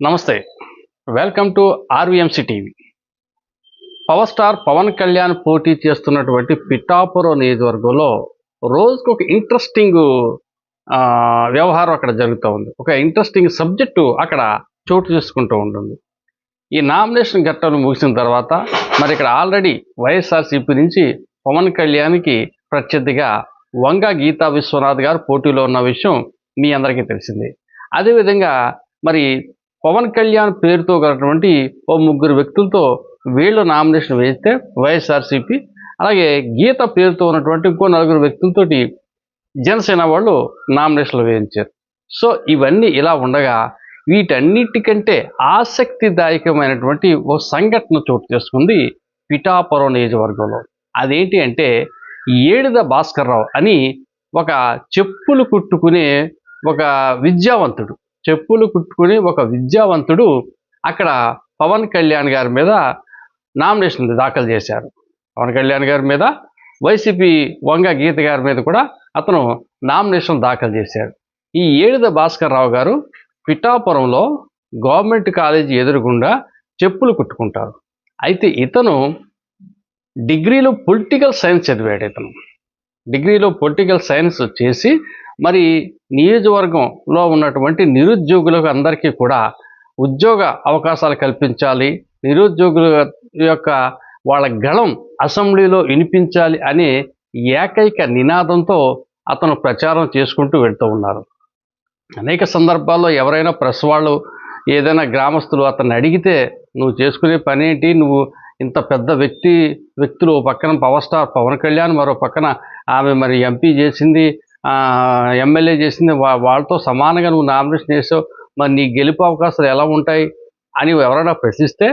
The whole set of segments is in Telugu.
నమస్తే. Welcome to RVMC TV power star Pawan Kalyan పోటీ చేస్తున్నటువంటి పిఠాపురం నియోజకవర్గంలో రోజుకు ఒక ఇంట్రెస్టింగ్ వ్యవహారం అక్కడ జరుగుతూ ఉంది. ఒక ఇంట్రెస్టింగ్ సబ్జెక్టు అక్కడ చోటు చేసుకుంటూ ఉంటుంది. ఈ నామినేషన్ ఘట్టం ముగిసిన తర్వాత మరి ఇక్కడ ఆల్రెడీ వైఎస్ఆర్సీపీ నుంచి పవన్ కళ్యాణ్కి ప్రత్యర్థిగా వంగ గీతా విశ్వనాథ్ గారు పోటీలో ఉన్న విషయం మీ అందరికీ తెలిసింది. అదేవిధంగా మరి పవన్ కళ్యాణ్ పేరుతో కలటువంటి ఓ ముగ్గురు వ్యక్తులతో వీళ్ళు నామినేషన్ వేస్తే వైఎస్ఆర్సీపీ అలాగే గీత పేరుతో ఉన్నటువంటి ఇంకో నలుగురు వ్యక్తులతోటి జనసేన వాళ్ళు నామినేషన్లు వేయించారు. సో ఇవన్నీ ఇలా ఉండగా వీటన్నిటికంటే ఆసక్తిదాయకమైనటువంటి ఓ సంఘటన చోటు చేసుకుంది పిఠాపురం నియోజకవర్గంలో. అదేంటి అంటే ఏడిద భాస్కర్రావు అని ఒక చెప్పులు కుట్టుకునే ఒక విద్యావంతుడు. చెప్పులు కుట్టుకుని ఒక విద్యావంతుడు అక్కడ పవన్ కళ్యాణ్ గారి మీద నామినేషన్ దాఖలు చేశారు. పవన్ కళ్యాణ్ గారి మీద వైసీపీ వంగ గీత గారి మీద కూడా అతను నామినేషన్ దాఖలు చేశాడు ఈ ఏడిద భాస్కర్ రావు గారు పిఠాపురంలో గవర్నమెంట్ కాలేజీ ఎదురుగుండా చెప్పులు కుట్టుకుంటారు. అయితే ఇతను డిగ్రీలో పొలిటికల్ సైన్స్ చదివాడు ఇతను. డిగ్రీలో పొలిటికల్ సైన్స్ చేసి మరి నియోజకవర్గంలో ఉన్నటువంటి నిరుద్యోగులకు అందరికీ కూడా ఉద్యోగ అవకాశాలు కల్పించాలి నిరుద్యోగుల యొక్క వాళ్ళ గళం అసెంబ్లీలో వినిపించాలి అనే ఏకైక నినాదంతో అతను ప్రచారం చేసుకుంటూ వెళ్తూ ఉన్నారు. అనేక సందర్భాల్లో ఎవరైనా ప్రెస్ వాళ్ళు ఏదైనా గ్రామస్తులు అతన్ని అడిగితే నువ్వు చేసుకునే పని ఏంటి? నువ్వు ఇంత పెద్ద వ్యక్తి వ్యక్తులు ఓ పక్కన పవర్ స్టార్ పవన్ కళ్యాణ్ మరో పక్కన ఆమె మరి ఎంపీ చేసింది ఎమ్మెల్యే చేసింది వా వాళ్ళతో సమానంగా నువ్వు నామినేషన్ చేసావు మరి నీ గెలుపు అవకాశాలు ఎలా ఉంటాయి అని ఎవరైనా ప్రశ్నిస్తే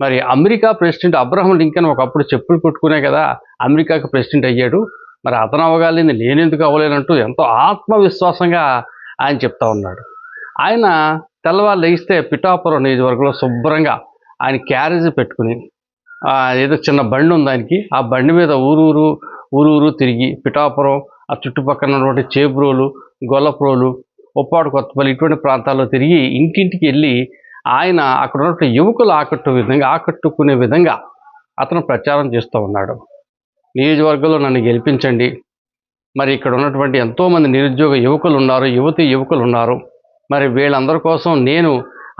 మరి అమెరికా ప్రెసిడెంట్ అబ్రహం లింకన్ ఒకప్పుడు చెప్పులు కొట్టుకునే కదా అమెరికాకి ప్రెసిడెంట్ అయ్యాడు. మరి అతను అవ్వగలిగింది నేనెందుకు అవ్వలేనంటూ ఎంతో ఆత్మవిశ్వాసంగా ఆయన చెప్తా ఉన్నాడు. ఆయన తెల్లవారు లేస్తే పిఠాపురం నియోజకవర్గంలో శుభ్రంగా ఆయన క్యారేజ్ పెట్టుకుని ఏదో చిన్న బండి ఉంది ఆయనకి. ఆ బండి మీద ఊరూరు ఊరూరు తిరిగి పిఠాపురం ఆ చుట్టుపక్కల ఉన్నటువంటి చేబ్రోలు గొల్లప్రోలు ఉప్పాడు కొత్తపల్లి ఇటువంటి ప్రాంతాల్లో తిరిగి ఇంటింటికి వెళ్ళి ఆయన అక్కడ ఉన్నటువంటి యువకులు ఆకట్టు విధంగా ఆకట్టుకునే విధంగా అతను ప్రచారం చేస్తూ ఉన్నాడు. నియోజకవర్గంలో నన్ను గెలిపించండి. మరి ఇక్కడ ఉన్నటువంటి ఎంతోమంది నిరుద్యోగ యువకులు ఉన్నారు యువతి యువకులు ఉన్నారు. మరి వీళ్ళందరి కోసం నేను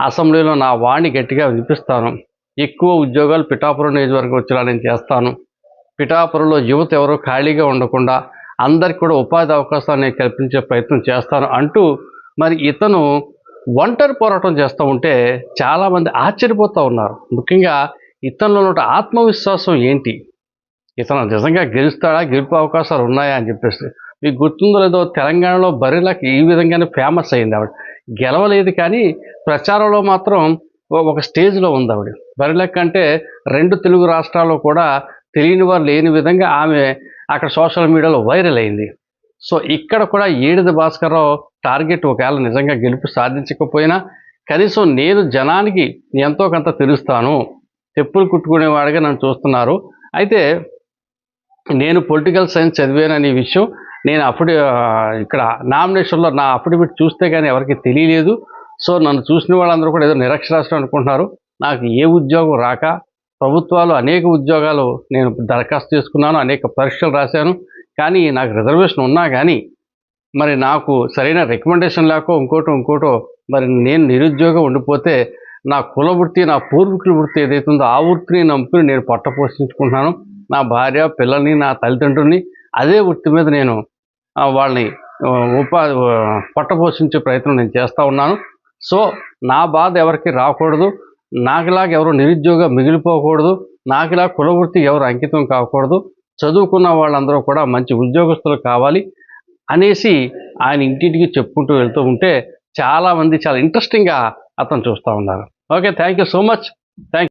అసెంబ్లీలో నా వాణి గట్టిగా వినిపిస్తాను. ఎక్కువ ఉద్యోగాలు పిఠాపురం నియోజకవర్గం వచ్చేలా నేను చేస్తాను. పిఠాపురంలో యువత ఎవరో ఖాళీగా ఉండకుండా అందరికి కూడా ఉపాధి అవకాశాన్ని కల్పించే ప్రయత్నం చేస్తాను అంటూ మరి ఇతను ఒంటరి పోరాటం చేస్తూ ఉంటే చాలామంది ఆశ్చర్యపోతూ ఉన్నారు. ముఖ్యంగా ఇతనిలో ఉన్న ఆత్మవిశ్వాసం ఏంటి? ఇతను నిజంగా గెలుస్తాడా? గెలుపు అవకాశాలు ఉన్నాయా అని చెప్పేసి. మీకు గుర్తుందో లేదో తెలంగాణలో బరిలకి ఈ విధంగానే ఫేమస్ అయింది ఆవిడ. గెలవలేదు కానీ ప్రచారంలో మాత్రం ఒక స్టేజ్లో ఉంది ఆవిడ. బరిలక్ అంటే రెండు తెలుగు రాష్ట్రాల్లో కూడా తెలియని వారు లేని విధంగా ఆమె అక్కడ సోషల్ మీడియాలో వైరల్ అయింది. సో ఇక్కడ కూడా ఏడిది భాస్కర్రావు టార్గెట్ ఒకవేళ నిజంగా గెలుపు సాధించకపోయినా కనీసం నేను జనానికి ఎంతో కొంత తెలుస్తాను. చెప్పులు కుట్టుకునేవాడిగా నన్ను చూస్తున్నారు. అయితే నేను పొలిటికల్ సైన్స్ చదివాననే విషయం నేను అప్పుడు ఇక్కడ నామినేషన్లో నా అఫిడవిట్ చూస్తే కానీ ఎవరికి తెలియలేదు. సో నన్ను చూసిన వాళ్ళందరూ కూడా ఏదో నిరక్షరాస్యం అనుకుంటున్నారు. నాకు ఏ ఉద్యోగం రాక ప్రభుత్వాలు అనేక ఉద్యోగాలు నేను దరఖాస్తు చేసుకున్నాను అనేక పరీక్షలు రాశాను. కానీ నాకు రిజర్వేషన్ ఉన్నా కానీ మరి నాకు సరైన రికమెండేషన్ లేకో ఇంకోటో ఇంకోటో మరి నేను నిరుద్యోగం ఉండిపోతే నా కుల వృత్తి నా పూర్వీకుల వృత్తి ఏదైతుందో ఆ వృత్తిని నమ్ముకుని నేను పొట్ట పోషించుకుంటున్నాను. నా భార్య పిల్లల్ని నా తల్లిదండ్రుల్ని అదే వృత్తి మీద నేను వాళ్ళని ఉపాధి ఆ, పొట్ట పోషించే ప్రయత్నం నేను చేస్తూ ఉన్నాను. సో నా బాధ ఎవరికి రాకూడదు. నాకులాగా ఎవరు నిరుద్యోగం మిగిలిపోకూడదు నాకులా కుల ఎవరు అంకితం కాకూడదు చదువుకున్న వాళ్ళందరూ కూడా మంచి ఉద్యోగస్తులు కావాలి అనేసి ఆయన ఇంటింటికి చెప్పుకుంటూ వెళ్తూ ఉంటే చాలామంది చాలా ఇంట్రెస్టింగ్గా అతను చూస్తూ ఉన్నారు. Okay thank you so much thank